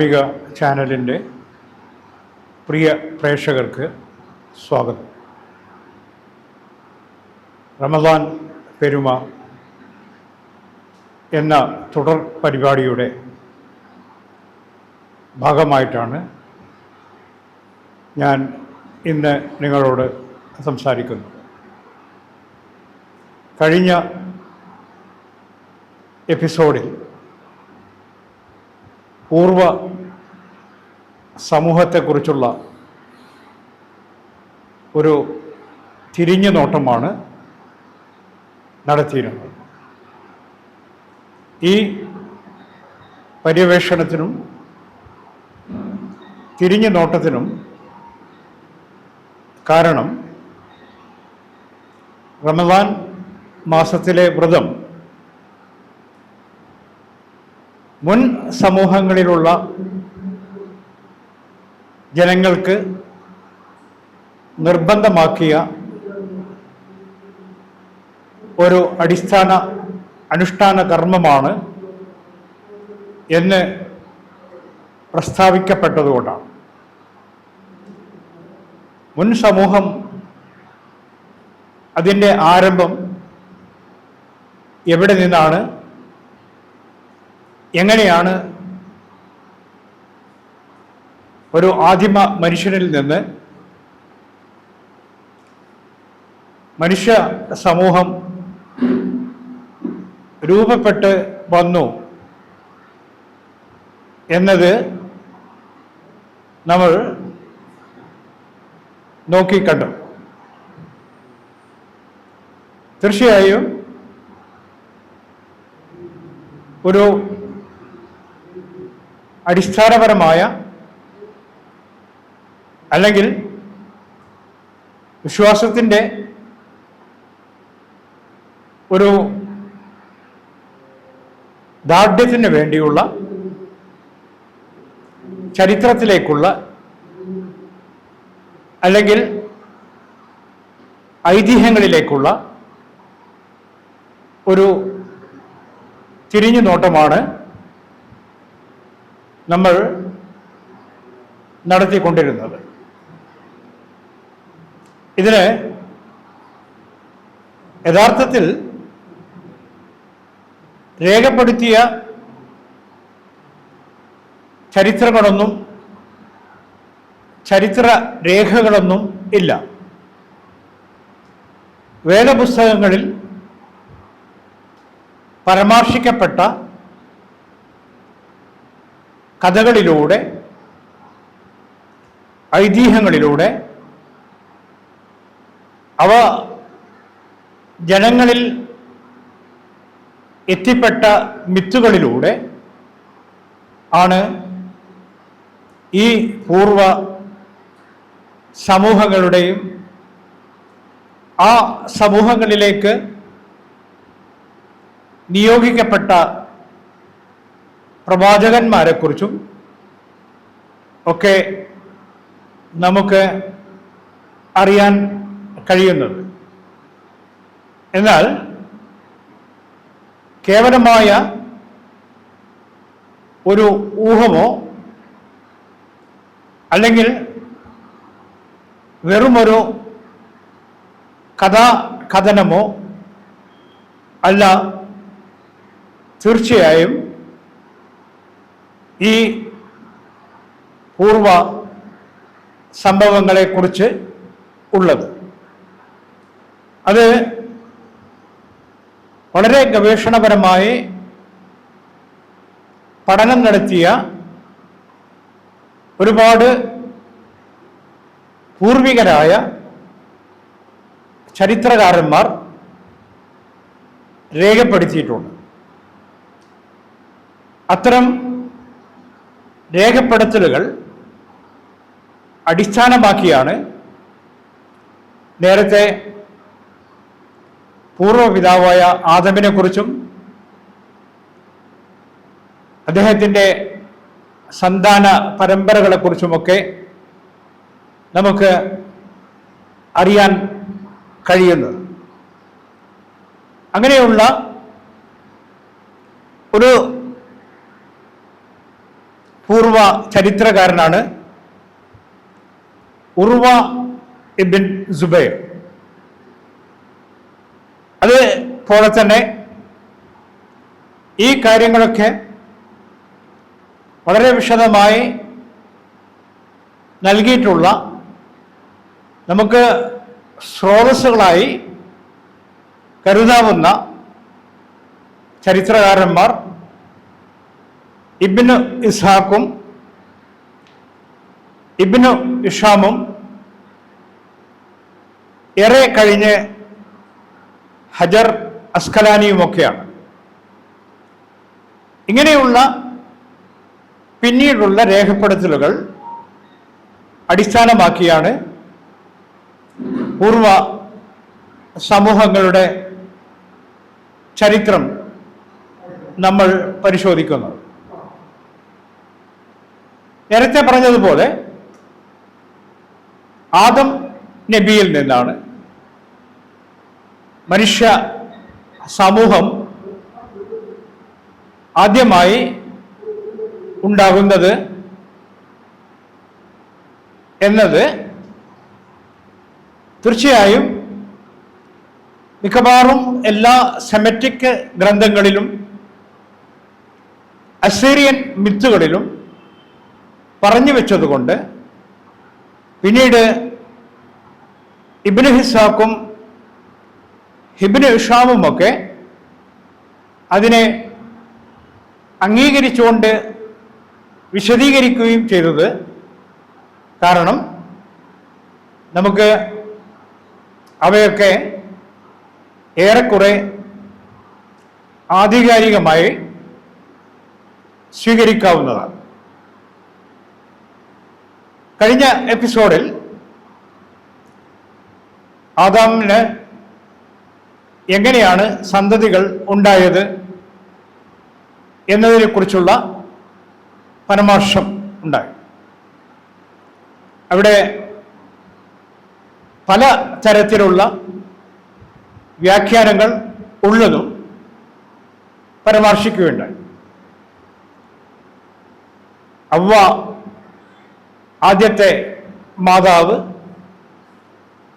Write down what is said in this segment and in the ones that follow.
ഗ്രാമിക ചാനലിന്റെ പ്രിയ പ്രേക്ഷകർക്ക് സ്വാഗതം. റമദാൻ പെരുമ എന്ന തുടർ പരിപാടിയുടെ ഭാഗമായിട്ടാണ് ഞാൻ ഇന്ന് നിങ്ങളോട് സംസാരിക്കുന്നത്. കഴിഞ്ഞ എപ്പിസോഡിൽ പൂർവ സമൂഹത്തെക്കുറിച്ചുള്ള ഒരു തിരിഞ്ഞു നോട്ടമാണ് നടത്തിയിരുന്നത്. ഈ പര്യവേഷണത്തിനും തിരിഞ്ഞു നോട്ടത്തിനും കാരണം റമദാൻ മാസത്തിലെ വ്രതം മുൻ സമൂഹങ്ങളിലുള്ള ജനങ്ങൾക്ക് നിർബന്ധമാക്കിയ ഒരു അടിസ്ഥാന അനുഷ്ഠാന കർമ്മമാണ് എന്ന് പ്രസ്താവിക്കപ്പെട്ടതുകൊണ്ടാണ്. മുൻ സമൂഹം അതിന്റെ ആരംഭം എവിടെ നിന്നാണ് എങ്ങനെയാണ് ഒരു ആദിമ മനുഷ്യനിൽ നിന്ന് മനുഷ്യ സമൂഹം രൂപപ്പെട്ട് വന്നു എന്നത് നമ്മൾ നോക്കിക്കണ്ടു. തീർച്ചയായും ഒരു അടിസ്ഥാനപരമായ അല്ലെങ്കിൽ വിശ്വാസത്തിന്റെ ഒരു ദാർഢ്യത്തിന് വേണ്ടിയുള്ള ചരിത്രത്തിലേക്കുള്ള അല്ലെങ്കിൽ ഐതിഹ്യങ്ങളിലേക്കുള്ള ഒരു തിരിഞ്ഞു നോട്ടമാണ് നമ്മൾ നടത്തിക്കൊണ്ടിരുന്നത്. ഇതിന് യഥാർത്ഥത്തിൽ രേഖപ്പെടുത്തിയ ചരിത്രങ്ങളൊന്നും ചരിത്ര രേഖകളൊന്നും ഇല്ല. വേദപുസ്തകങ്ങളിൽ പരാമർശിക്കപ്പെട്ട കഥകളിലൂടെ ഐതിഹ്യങ്ങളിലൂടെ അവ ജനങ്ങളിൽ എത്തിപ്പെട്ട മിത്തുകളിലൂടെ ആണ് ഈ പൂർവ സമൂഹങ്ങളുടെയും ആ സമൂഹങ്ങളിലേക്ക് നിയോഗിക്കപ്പെട്ട പ്രവാചകന്മാരെക്കുറിച്ചും ഒക്കെ നമുക്ക് അറിയാൻ കഴിയുന്നത്. എന്നാൽ കേവലമായ ഒരു ഊഹമോ അല്ലെങ്കിൽ വെറുമൊരു കഥാ കഥനമോ അല്ല തീർച്ചയായും ഈ പൂർവ സംഭവങ്ങളെക്കുറിച്ച് ഉള്ളത്. അത് വളരെ ഗവേഷണപരമായി പഠനം നടത്തിയ ഒരുപാട് പൂർവികരായ ചരിത്രകാരന്മാർ രേഖപ്പെടുത്തിയിട്ടുണ്ട്. അത്തരം രേഖപ്പെടുത്തലുകൾ അടിസ്ഥാനമാക്കിയാണ് നേരത്തെ പൂർവപിതാവായ ആദമിനെക്കുറിച്ചും അദ്ദേഹത്തിന്റെ സന്താന പരമ്പരകളെക്കുറിച്ചുമൊക്കെ നമുക്ക് അറിയാൻ കഴിയുന്നത്. അങ്ങനെയുള്ള ഒരു പൂർവ ചരിത്രകാരനാണ്. ഉർവ ഇബിൻ സുബൈർ. അതുപോലെ തന്നെ ഈ കാര്യങ്ങളൊക്കെ വളരെ വിശദമായി നൽകിയിട്ടുള്ള നമുക്ക് സ്രോതസ്സുകളായി കരുതാവുന്ന ചരിത്രകാരന്മാർ ഇബിന് ഇസ്ഹാക്കും ഇബിന് ഇഷാമും ഏറെ കഴിഞ്ഞ് ഹജർ അസ്കലാനിയുമൊക്കെയാണ് ഇങ്ങനെയുള്ള പിന്നീടുള്ള രേഖപ്പെടുത്തലുകൾ അടിസ്ഥാനമാക്കിയാണ് പൂർവ സമൂഹങ്ങളുടെ ചരിത്രം നമ്മൾ പരിശോധിക്കുന്നത്. നേരത്തെ പറഞ്ഞതുപോലെ ആദം നബിയിൽ നിന്നാണ്. മനുഷ്യ സമൂഹം ആദ്യമായി ഉണ്ടാകുന്നത് എന്നത് തീർച്ചയായും മിക്കവാറും എല്ലാ സെമറ്റിക് ഗ്രന്ഥങ്ങളിലും അസീറിയൻ മിത്തുകളിലും പറഞ്ഞു വെച്ചതുകൊണ്ട് പിന്നീട് ഇബിന് ഹിസാക്കും ഹിബിന് ഇഷാമുമൊക്കെ അതിനെ അംഗീകരിച്ചുകൊണ്ട് വിശദീകരിക്കുകയും ചെയ്തത് കാരണം നമുക്ക് അവയൊക്കെ ഏറെക്കുറെ ആധികാരികമായി സ്വീകരിക്കാവുന്നതാണ്. കഴിഞ്ഞ എപ്പിസോഡിൽ ആദാമിന് എങ്ങനെയാണ് സന്തതികൾ ഉണ്ടായത് എന്നതിനെക്കുറിച്ചുള്ള പരാമർശം ഉണ്ടായി. അവിടെ പല തരത്തിലുള്ള വ്യാഖ്യാനങ്ങൾ ഉള്ളതും പരാമർശിക്കുകയുണ്ടായി. അവ്വ ആദ്യത്തെ മാതാവ്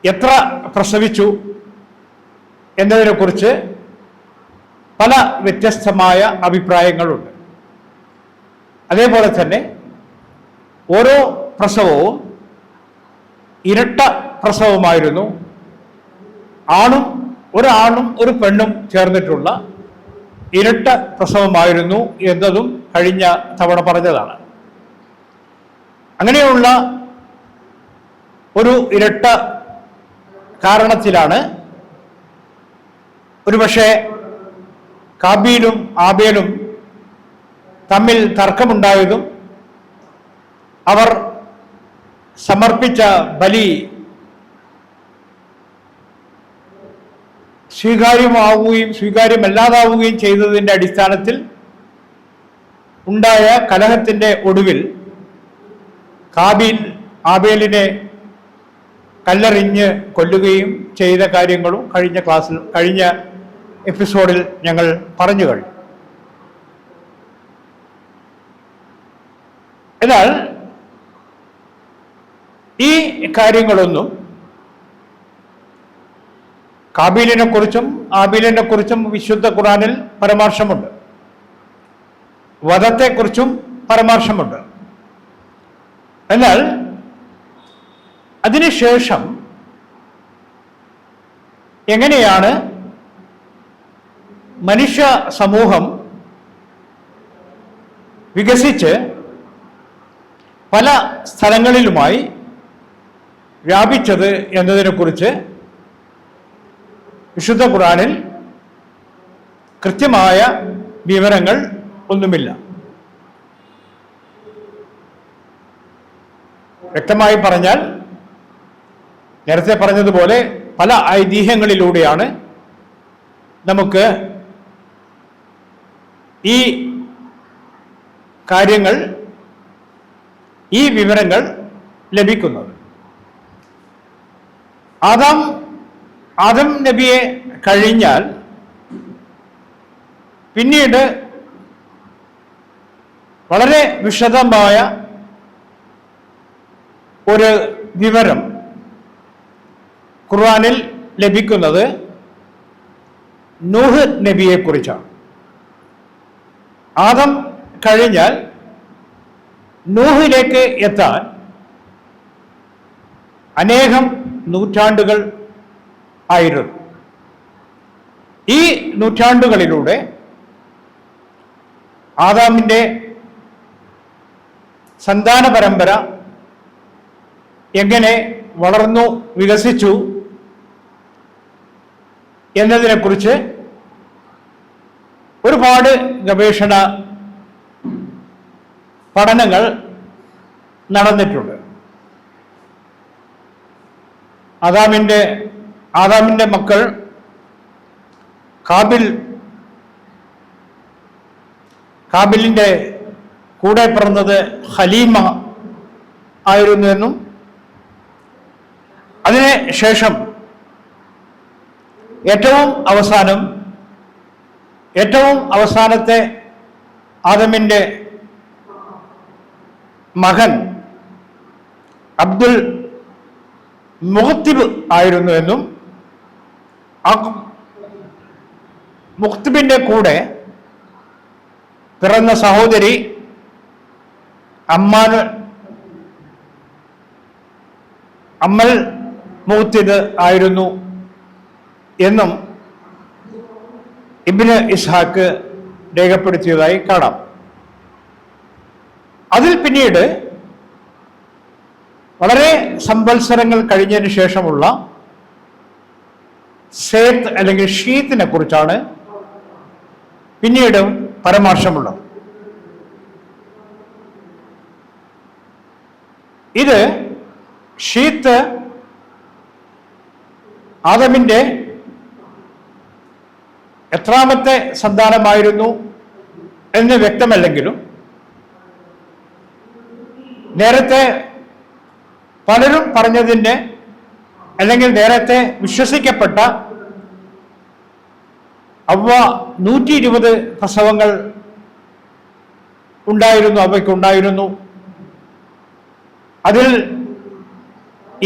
എത്ര പ്രസവിച്ചു എന്നതിനെക്കുറിച്ച് പല വ്യത്യസ്തമായ അഭിപ്രായങ്ങളുണ്ട്. അതേപോലെ തന്നെ ഓരോ പ്രസവവും ഇരട്ട പ്രസവമായിരുന്നു. ആണും ഒരാണും ഒരു പെണ്ണും ചേർന്നിട്ടുള്ള ഇരട്ട പ്രസവമായിരുന്നു എന്നതും കഴിഞ്ഞ തവണ പറഞ്ഞതാണ്. അങ്ങനെയുള്ള ഒരു ഇരട്ട കാരണത്തിലാണ് ഒരുപക്ഷെ കാബീലും ആബേലും തമ്മിൽ തർക്കമുണ്ടായതും അവർ സമർപ്പിച്ച ബലി സ്വീകാര്യമാവുകയും സ്വീകാര്യമല്ലാതാവുകയും ചെയ്തതിന്റെ അടിസ്ഥാനത്തിൽ ഉണ്ടായ കലഹത്തിന്റെ ഒടുവിൽ കാബീൽ ആബേലിനെ കല്ലെറിഞ്ഞ് കൊല്ലുകയും ചെയ്ത കാര്യങ്ങളും കഴിഞ്ഞ ക്ലാസ്സിൽ കഴിഞ്ഞ എപ്പിസോഡിൽ ഞങ്ങൾ പറഞ്ഞു കഴിഞ്ഞു. എന്നാൽ ഈ കാര്യങ്ങളൊന്നും കാബീലിനെ കുറിച്ചും ആബീലിനെ കുറിച്ചും വിശുദ്ധ ഖുറാനിൽ പരാമർശമുണ്ട്. വധത്തെക്കുറിച്ചും പരാമർശമുണ്ട്. എന്നാൽ അതിനുശേഷം എങ്ങനെയാണ് മനുഷ്യ സമൂഹം വികസിച്ച് പല സ്ഥലങ്ങളിലുമായി വ്യാപിച്ചത് എന്നതിനെക്കുറിച്ച് വിശുദ്ധ ഖുറാനിൽ കൃത്യമായ വിവരങ്ങൾ ഒന്നുമില്ല. വ്യക്തമായി പറഞ്ഞാൽ നേരത്തെ പറഞ്ഞതുപോലെ പല ഐതിഹ്യങ്ങളിലൂടെയാണ് നമുക്ക് ഈ കാര്യങ്ങൾ ഈ വിവരങ്ങൾ ലഭിക്കുന്നത്. ആദാം ആദം നബിയെ കഴിഞ്ഞാൽ പിന്നീട് വളരെ വിശദമായ ഒരു വിവരം ഖുർആാനിൽ ലഭിക്കുന്നത് നൂഹ് നബിയെക്കുറിച്ചാണ്. ആദം കഴിഞ്ഞാൽ നൂഹിലേക്ക് എത്താൻ അനേകം നൂറ്റാണ്ടുകൾ ആയിരുന്നു. ഈ നൂറ്റാണ്ടുകളിലൂടെ ആദാമിന്റെ സന്താന പരമ്പര എങ്ങനെ വളർന്നു വികസിച്ചു എന്നതിനെക്കുറിച്ച് ഒരുപാട് ഗവേഷണ പഠനങ്ങൾ നടന്നിട്ടുണ്ട്. ആദാമിന്റെ ആദാമിന്റെ മക്കൾ കാബിൽ കാബിലിന്റെ കൂടെ പിറന്നത് ഹലീമ ആയിരുന്നുവെന്നും അതിന് ശേഷം ഏറ്റവും അവസാനം ഏറ്റവും അവസാനത്തെ ആദമിന്റെ മകൻ അബ്ദുൽ മുഹത്തിബ് ആയിരുന്നുവെന്നും ആ മുഹത്തിബിന്റെ കൂടെ പിറന്ന സഹോദരി അമ്മാൻ അമ്മൽ മുഹത്തിദ് ആയിരുന്നു എന്നും ഇബിന് ഇസ്ഹാക്ക് രേഖപ്പെടുത്തിയതായി കാണാം. അതിൽ പിന്നീട് വളരെ സംവത്സരങ്ങൾ കഴിഞ്ഞതിന് ശേഷമുള്ള സേത്ത് അല്ലെങ്കിൽ ഷീത്തിനെ കുറിച്ചാണ് പിന്നീട് പരാമർശമുള്ളത്. ഇത് ഷീത്ത് ആദമിന്റെ എത്രാമത്തെ സന്താനമായിരുന്നു എന്ന് വ്യക്തമല്ലെങ്കിലും നേരത്തെ പലരും പറഞ്ഞതിന്റെ അല്ലെങ്കിൽ നേരത്തെ വിശ്വസിക്കപ്പെട്ട അവ നൂറ്റി ഇരുപത് പ്രസവങ്ങൾ ഉണ്ടായിരുന്നു അവയ്ക്കുണ്ടായിരുന്നു. അതിൽ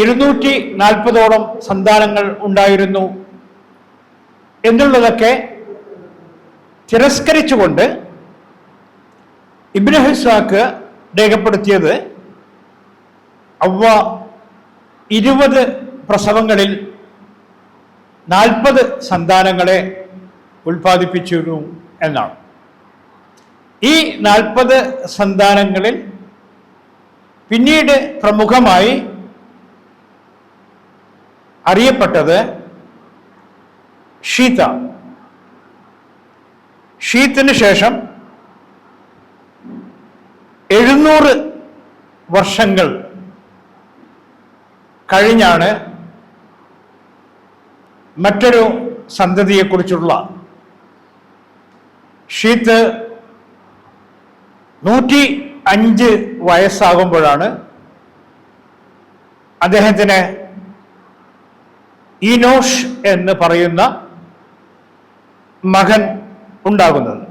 ഇരുന്നൂറ്റി നാൽപ്പതോളം സന്താനങ്ങൾ ഉണ്ടായിരുന്നു. എന്നുള്ളതൊക്കെ തിരസ്കരിച്ചുകൊണ്ട് ഇബ്നു ഹിസാക്ക് രേഖപ്പെടുത്തിയത് അവ ഇരുപത് പ്രസവങ്ങളിൽ നാൽപ്പത് സന്താനങ്ങളെ ഉൽപ്പാദിപ്പിച്ചിരുന്നു എന്നാണ്. ഈ നാൽപ്പത് സന്താനങ്ങളിൽ പിന്നീട് പ്രമുഖമായി അറിയപ്പെട്ടത് ഷീത്ത ഷീത്തിന് ശേഷം എഴുന്നൂറ് വർഷങ്ങൾ കഴിഞ്ഞാണ് മറ്റൊരു സന്തതിയെക്കുറിച്ചുള്ള ഷീത്ത് നൂറ്റി അഞ്ച് വയസ്സാകുമ്പോഴാണ് അദ്ദേഹത്തിന് ഈനോഷ് എന്ന് പറയുന്ന മകൻ ഉണ്ടാകുന്നത്.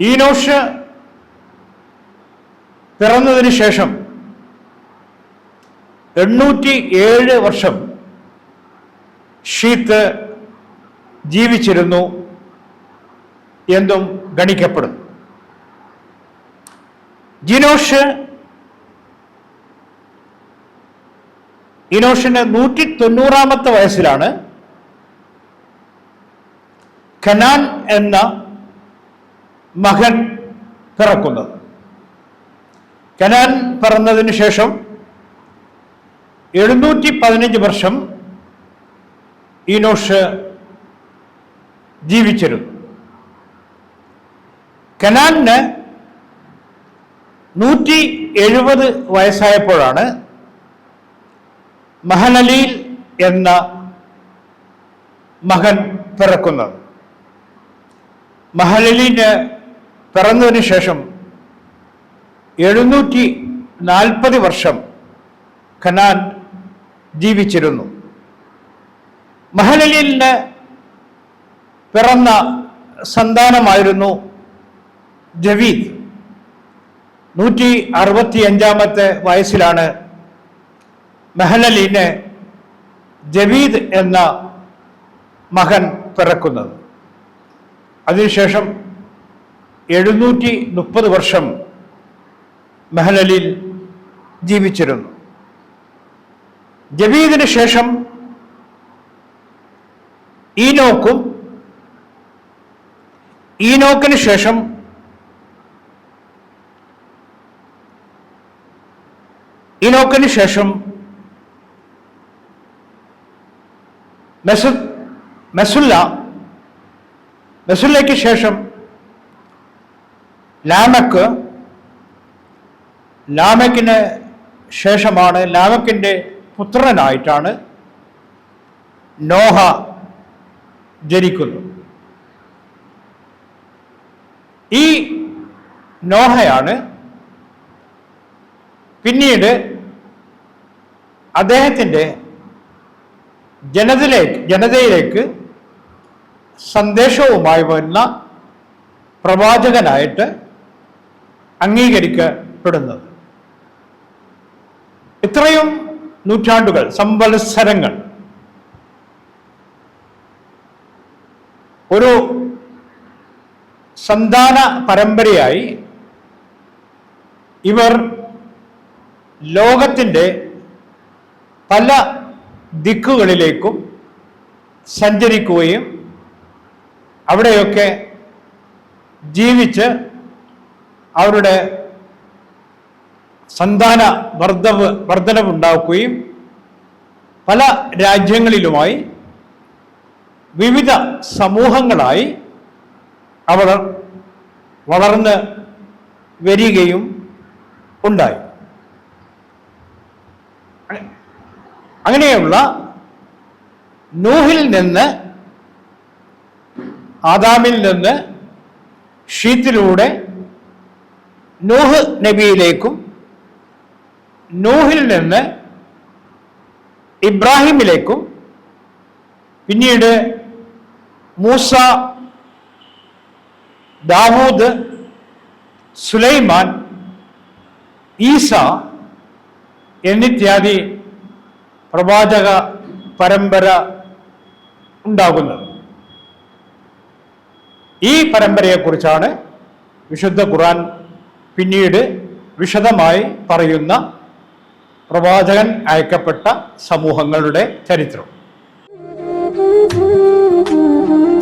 ഈനോഷ് പിറന്നതിന് ശേഷം എണ്ണൂറ്റി ഏഴ് വർഷം ഷീത്ത് ജീവിച്ചിരുന്നു എന്നും ഗണിക്കപ്പെടുന്നു. ജിനോഷ് ഇനോഷിന് നൂറ്റി തൊണ്ണൂറാമത്തെ വയസ്സിലാണ് ഖനാൻ എന്ന മകൻ പിറക്കുന്നത്. കനാൻ പിറന്നതിന് ശേഷം എഴുന്നൂറ്റി പതിനഞ്ച് വർഷം ഇനോഷ് ജീവിച്ചിരുന്നു. കനാലിന് നൂറ്റി എഴുപത് വയസ്സായപ്പോഴാണ് മഹനലീൽ എന്ന മകൻ പിറക്കുന്നത്. മഹനലീന് പിറന്നതിന് ശേഷം എഴുന്നൂറ്റി നാൽപ്പത് വർഷം ഖനാൻ ജീവിച്ചിരുന്നു. മഹനലീലിന് പിറന്ന സന്താനമായിരുന്നു ജവീദ്. നൂറ്റി അറുപത്തി അഞ്ചാമത്തെ വയസ്സിലാണ് മെഹലലിന് ജവീദ് എന്ന മകൻ പിറക്കുന്നത്. അതിനുശേഷം എഴുന്നൂറ്റി മുപ്പത് വർഷം മെഹലലിൽ ജീവിച്ചിരുന്നു. ജവീദിന് ശേഷം ഈനോക്കും ഈനോക്കിന് ശേഷം ഈനോക്കിന് ശേഷം മെസു മെസുല്ല മെസുല്ലയ്ക്ക് ശേഷം ലാമക്ക് ലാമക്കിന് ശേഷമാണ് ലാമക്കിന്റെ പുത്രനായിട്ടാണ് നോഹ ജനിക്കുന്നത്. ഈ നോഹയാണ് പിന്നീട് അദ്ദേഹത്തിന്റെ ജനതയിലേക്ക് ജനതയിലേക്ക് സന്ദേശവുമായി വരുന്ന പ്രവാചകനായിട്ട് അംഗീകരിക്കപ്പെടുന്നത്. ഇത്രയും നൂറ്റാണ്ടുകൾ സംവത്സരങ്ങൾ ഒരു സന്താന പരമ്പരയായി ഇവർ ലോകത്തിന്റെ പല ദിക്കുകളിലേക്കും സഞ്ചരിക്കുകയും അവിടെയൊക്കെ ജീവിച്ച് അവരുടെ സന്താന വർദ്ധവ് വർധനവുണ്ടാക്കുകയും പല രാജ്യങ്ങളിലുമായി വിവിധ സമൂഹങ്ങളായി അവർ വളർന്ന് വരികയും ഉണ്ടായി. അങ്ങനെയുള്ള നൂഹിൽ നിന്ന് ആദാമിൽ നിന്ന് ഷീത്തിലൂടെ നൂഹ് നബിയിലേക്കും നൂഹിൽ നിന്ന് ഇബ്രാഹിമിലേക്കും പിന്നീട് മൂസ ദാവൂദ് സുലൈമാൻ ഈസ എന്നിത്യാദി പ്രവാചക പരമ്പര ഉണ്ടാകുന്നത് ഈ പരമ്പരയെക്കുറിച്ചാണ് വിശുദ്ധ ഖുറാൻ പിന്നീട് വിശദമായി പറയുന്ന പ്രവാചകൻ അയക്കപ്പെട്ട സമൂഹങ്ങളുടെ ചരിത്രം.